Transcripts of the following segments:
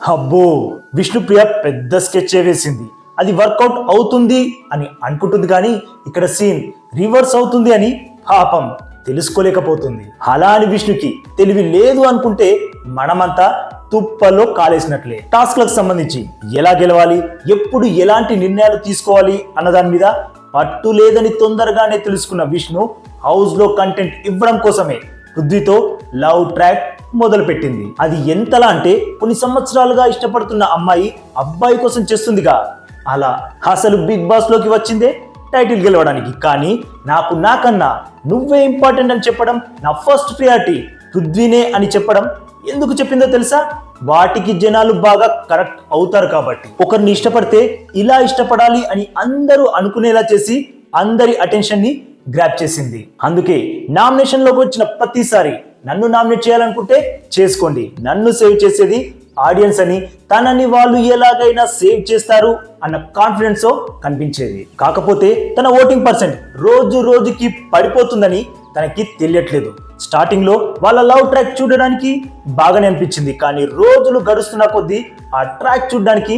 అబ్బో విష్ణుప్రియ పెద్ద స్కెచ్ వేసింది. అది వర్కౌట్ అవుతుంది అని అనుకుంటుంది కానీ ఇక్కడ సీన్ రివర్స్ అవుతుంది అని పాపం తెలుసుకోలేకపోతుంది. అలా అని విష్ణుకి తెలివి లేదు అనుకుంటే మనమంతా తుప్పలో కాలేసినట్లే. టాస్క్లకు సంబంధించి ఎలా గెలవాలి ఎప్పుడు ఎలాంటి నిర్ణయాలు తీసుకోవాలి అన్న దాని మీద పట్టు లేదని తొందరగానే తెలుసుకున్న విష్ణు హౌస్లో కంటెంట్ ఇవ్వడం కోసమే. పృథ్వీతో లవ్ ట్రాక్ మొదలుపెట్టింది. అది ఎంతలా అంటే కొన్ని సంవత్సరాలుగా ఇష్టపడుతున్న అమ్మాయి అబ్బాయి కోసం చేస్తుందిగా. అలా అసలు బిగ్ బాస్లోకి వచ్చిందే టైటిల్ గెలవడానికి. కానీ నాకు నాకన్నా నువ్వే ఇంపార్టెంట్ అని చెప్పడం నా ఫస్ట్ ప్రియారిటీ. పృథ్వీనే అని చెప్పడం ఎందుకు చెప్పిందో తెలుసా? వాటికి జనాలు బాగా కరెక్ట్ అవుతారు కాబట్టి. ఒకరిని ఇష్టపడితే ఇలా ఇష్టపడాలి అని అందరూ అనుకునేలా చేసి అందరి అటెన్షన్ని గ్రాప్ చేసింది. అందుకే నామినేషన్లోకి వచ్చిన ప్రతిసారి నన్ను నామినేట్ చేయాలనుకుంటే చేసుకోండి. నన్ను సేవ్ చేసేది ఆడియన్స్ అని తనని వాళ్ళు ఎలాగైనా సేవ్ చేస్తారు అన్న కాన్ఫిడెన్స్ కనిపించేది. కాకపోతే తన ఓటింగ్ పర్సెంట్ రోజు రోజుకి పడిపోతుందని తనకి తెలియట్లేదు. స్టార్టింగ్లో వాళ్ళ లవ్ ట్రాక్ చూడడానికి బాగానే అనిపించింది. కానీ రోజులు గడుస్తున్న కొద్దీ ఆ ట్రాక్ చూడడానికి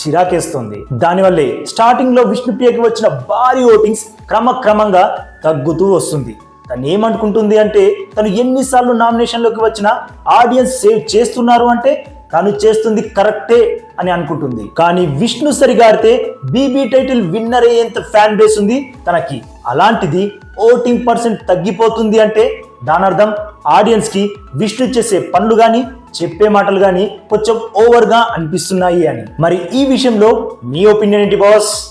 చిరాకేస్తుంది. దానివల్లే స్టార్టింగ్లో విష్ణుప్రియకి వచ్చిన భారీ ఓటింగ్స్ క్రమక్రమంగా తగ్గుతూ వస్తుంది. తను ఏమనుకుంటుంది అంటే తను ఎన్నిసార్లు నామినేషన్లోకి వచ్చినా ఆడియన్స్ సేవ్ చేస్తున్నారు అంటే తను చేస్తుంది కరెక్టే అని అనుకుంటుంది. కానీ విష్ణు సరిగారితే బీబీ టైటిల్ విన్నర్ అయ్యేంత ఫ్యాన్ బేస్ ఉంది. తనకి అలాంటిది ఓటింగ్ పర్సెంట్ తగ్గిపోతుంది అంటే దానర్థం ఆడియన్స్కి ఆడియన్స్కి విష్ణు చేసే పనులు కానీ చెప్పే మాటలు కానీ కొంచెం ఓవర్గా అనిపిస్తున్నాయి అని. మరి ఈ విషయంలో మీ ఒపీనియన్ ఏంటి బాస్?